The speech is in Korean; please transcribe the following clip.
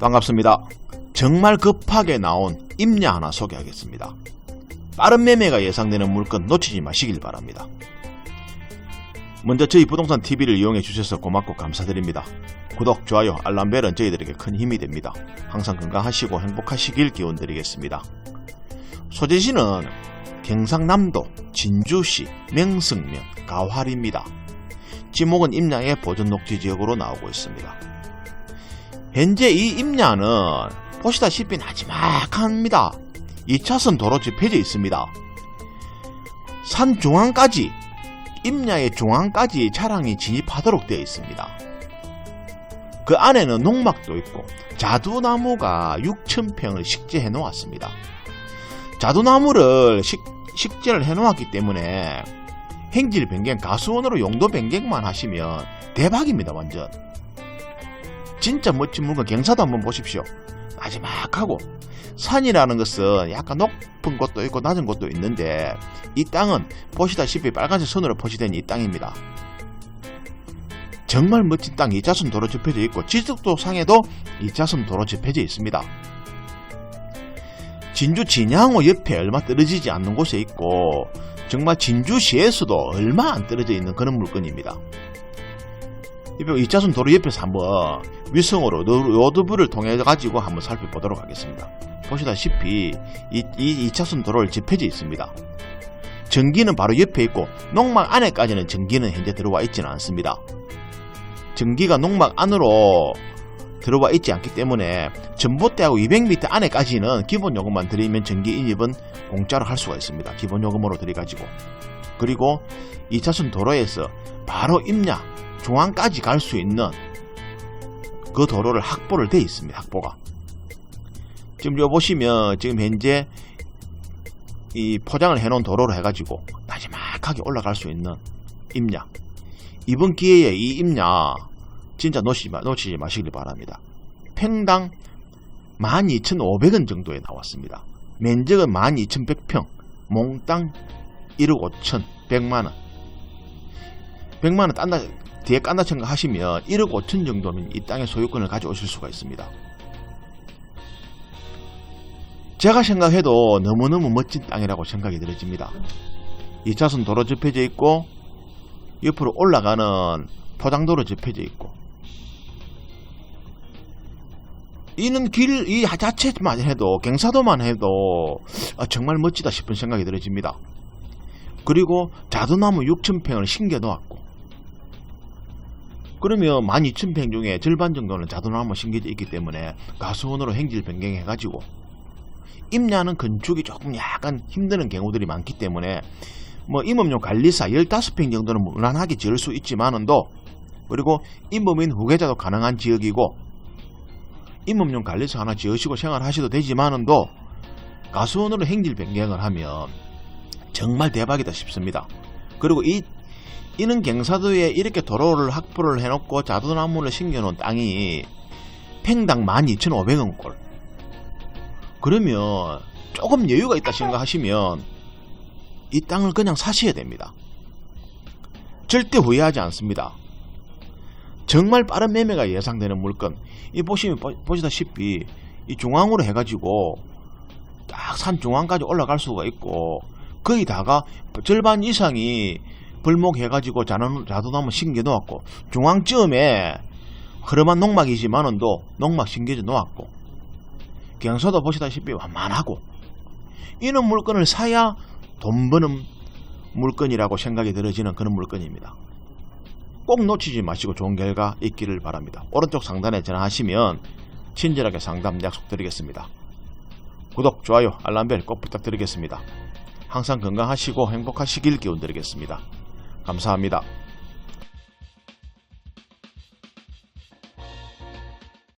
반갑습니다. 정말 급하게 나온 임야 하나 소개하겠습니다. 빠른 매매가 예상되는 물건 놓치지 마시길 바랍니다. 먼저 저희 부동산 TV를 이용해 주셔서 고맙고 감사드립니다. 구독, 좋아요, 알람벨은 저희들에게 큰 힘이 됩니다. 항상 건강하시고 행복하시길 기원 드리겠습니다. 소재지는 경상남도 진주시 명승면 가활입니다. 지목은 임야의 보전 녹지 지역으로 나오고 있습니다. 현재 이 임야는 보시다시피 나지막합니다. 2차선 도로 접혀져 있습니다. 산 중앙까지 임야의 중앙까지 차량이 진입하도록 되어 있습니다. 그 안에는 농막도 있고 자두나무가 6,000평을 식재해 놓았습니다. 자두나무를 식, 식재를 해 놓았기 때문에 행질 변경, 가수원으로 용도 변경만 하시면 대박입니다, 완전. 진짜 멋진 물건 경사도 한번 보십시오. 마지막하고 산이라는 것은 약간 높은 곳도 있고 낮은 곳도 있는데 이 땅은 보시다시피 빨간색 선으로 표시된 이 땅입니다. 정말 멋진 땅 2차선 도로 접혀져 있고 지속도 상에도 2차선 도로 접혀져 있습니다. 진주 진양호 옆에 얼마 떨어지지 않는 곳에 있고 정말 진주시에서도 얼마 안 떨어져 있는 그런 물건입니다. 2차선 도로 옆에서 한번 위성으로 로드뷰를 통해 가지고 한번 살펴보도록 하겠습니다. 보시다시피 이, 이 2차선 도로를 접혀져 있습니다. 전기는 바로 옆에 있고 농막 안에까지는 전기는 현재 들어와 있지는 않습니다. 전기가 농막 안으로 들어와 있지 않기 때문에 전봇대하고 200m 안에까지는 기본 요금만 드리면 전기 인입은 공짜로 할 수가 있습니다. 기본 요금으로 들여가지고 그리고 2차선 도로에서 바로 임야 중앙까지 갈 수 있는 그 도로를 확보를 돼 있습니다. 확보가 지금 요 보시면 지금 현재 이 포장을 해놓은 도로로 해가지고 나지막하게 올라갈 수 있는 임야 이번 기회에 이 임야 진짜 놓치지, 마, 놓치지 마시길 바랍니다. 평당 12,500원 정도에 나왔습니다. 면적은 12,100평, 몽땅 1억 5천 100만원. 100만원 딴다, 뒤에 깐다 생각하시면 1억 5천 정도면 이 땅의 소유권을 가져오실 수가 있습니다. 제가 생각해도 너무너무 멋진 땅이라고 생각이 들어집니다. 2차선 도로 접혀져 있고 옆으로 올라가는 포장도로 접혀져 있고 이는 길 이 자체만 해도 경사도만 해도 아, 정말 멋지다 싶은 생각이 들어집니다. 그리고 자두나무 6,000평을 심겨 놓았고 그러면 12,000평 중에 절반 정도는 자두나무 심겨져 있기 때문에 가수원으로 행질 변경해 가지고 임야는 건축이 조금 약간 힘드는 경우들이 많기 때문에 뭐 임업용 관리사 15평 정도는 무난하게 지을 수 있지만은도 그리고 임범인 후계자도 가능한 지역이고 임업용 관리사 하나 지으시고 생활하셔도 되지만은도 가수원으로 행질 변경을 하면 정말 대박이다 싶습니다. 그리고 이 이는 경사도에 이렇게 도로를 확보를 해놓고 자두나무를 심겨놓은 땅이 평당 12,500원 꼴. 그러면 조금 여유가 있다 생각하시면 이 땅을 그냥 사셔야 됩니다. 절대 후회하지 않습니다. 정말 빠른 매매가 예상되는 물건. 이 보시면 보시다시피 이 중앙으로 해가지고 딱 산 중앙까지 올라갈 수가 있고 거기다가 절반 이상이 벌목해가지고 자두나무 심겨 놓았고 중앙쯤에 흐름한 농막이지만은도 농막 심겨져 놓았고 경사도 보시다시피 완만하고 이런 물건을 사야 돈 버는 물건이라고 생각이 들어지는 그런 물건입니다. 꼭 놓치지 마시고 좋은 결과 있기를 바랍니다. 오른쪽 상단에 전화하시면 친절하게 상담 약속드리겠습니다. 구독, 좋아요, 알람벨 꼭 부탁드리겠습니다. 항상 건강하시고 행복하시길 기원드리겠습니다. 감사합니다.